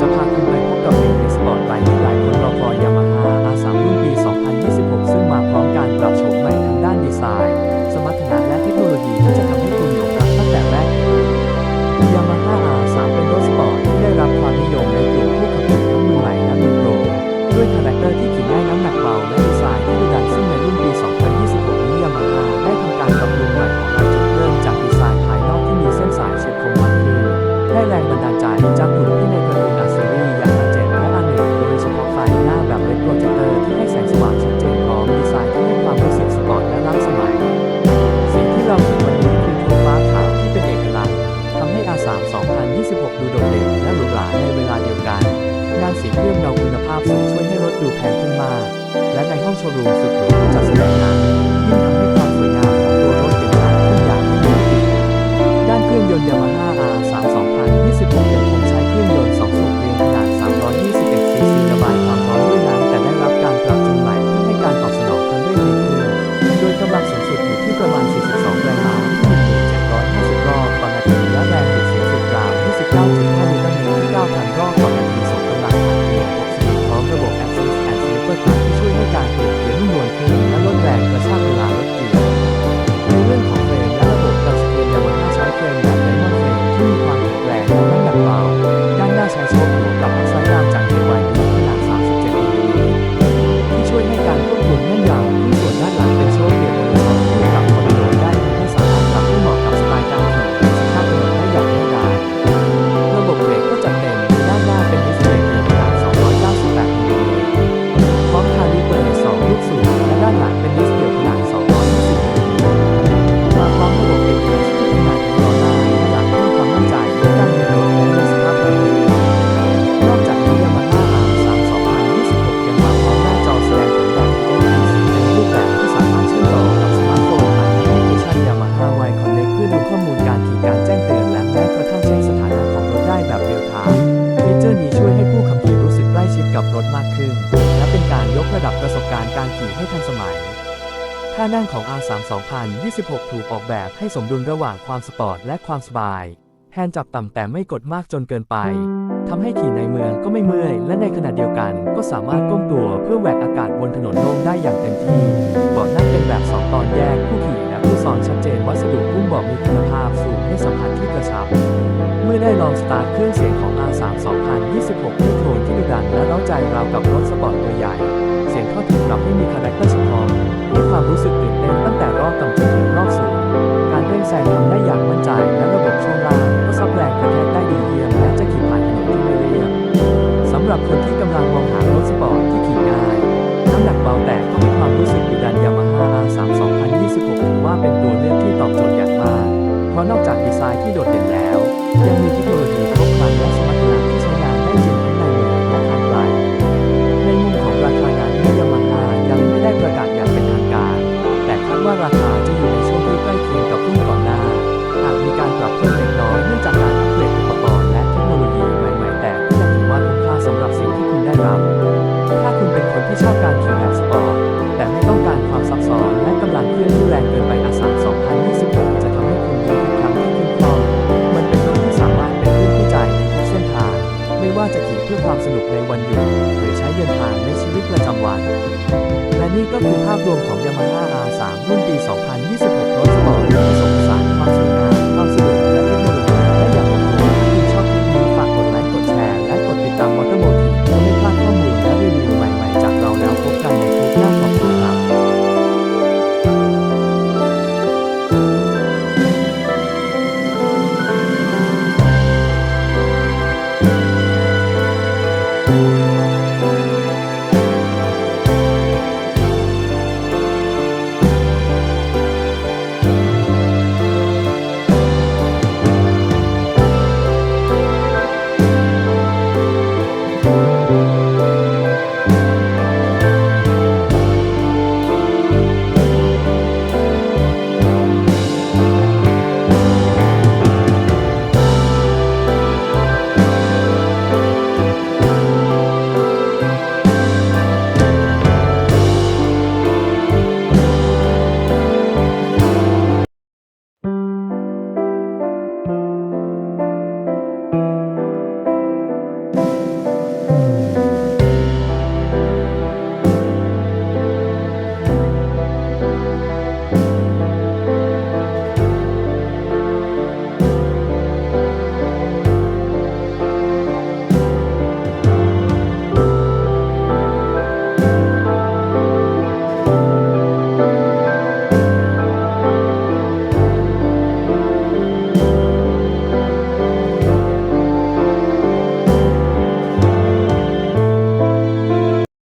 จะพาคุณไป ดูแพงขึ้นมาและในห้องโชว์รูมสุดหรูจัดแสดงนั้น และเป็นการยกระดับประสบการณ์การขี่ให้ทันสมัย ท่านั่งของ R3 2026 ถูกออกแบบให้สมดุลระหว่างความสปอร์ตและความสบาย แฮนด์จับต่ำแต่ไม่กดมากจนเกินไปทำให้ขี่ในเมืองก็ไม่เมื่อย และในขณะเดียวกันก็สามารถก้มตัวเพื่อแหวกอากาศบนถนนโล่งได้อย่างเต็มที่เบาะนั่งเป็นแบบ 2 ตอนแยกผู้ขี่และผู้สอนชัดเจนวัสดุหุ้มเบาะมีคุณภาพสูงให้สัมผัสที่กระชับ มื่อได้ลองสตาร์ทเครื่องเสียงของ R3 2026ด้วยโทนที่ดุดันและเร้าใจราวกับรถสปอร์ตตัวใหญ่ เสียงเข้าถึงเราให้มีคาแรคเตอร์เฉพาะมีความรู้สึกตื่นเต้นตั้งแต่รอบต่ำจนถึงรอบสูง การเร่งแซงทำได้อย่างมั่นใจ และระบบช่วงล่างก็ซับแรงกระแทกได้ดีเยี่ยมและจะขี่ผ่านถนนที่ไม่เรียบสำหรับคนที่กำลังมองหารถสปอร์ตที่ขี่ง่ายน้ำหนักเบาแต่ก็มีความรู้สึกดุดันยามาฮ่า R3 2026ถือว่าเป็นตัวเลือกที่ตอบโจทย์อย่างมากเพราะนอกจากดีไซน์ที่โดดเด่นแล้ว নিজেকে হয়েছে นี่ก็คือภาพรวมของ Yamaha R3 รุ่นปี 2026 รถสปอร์ต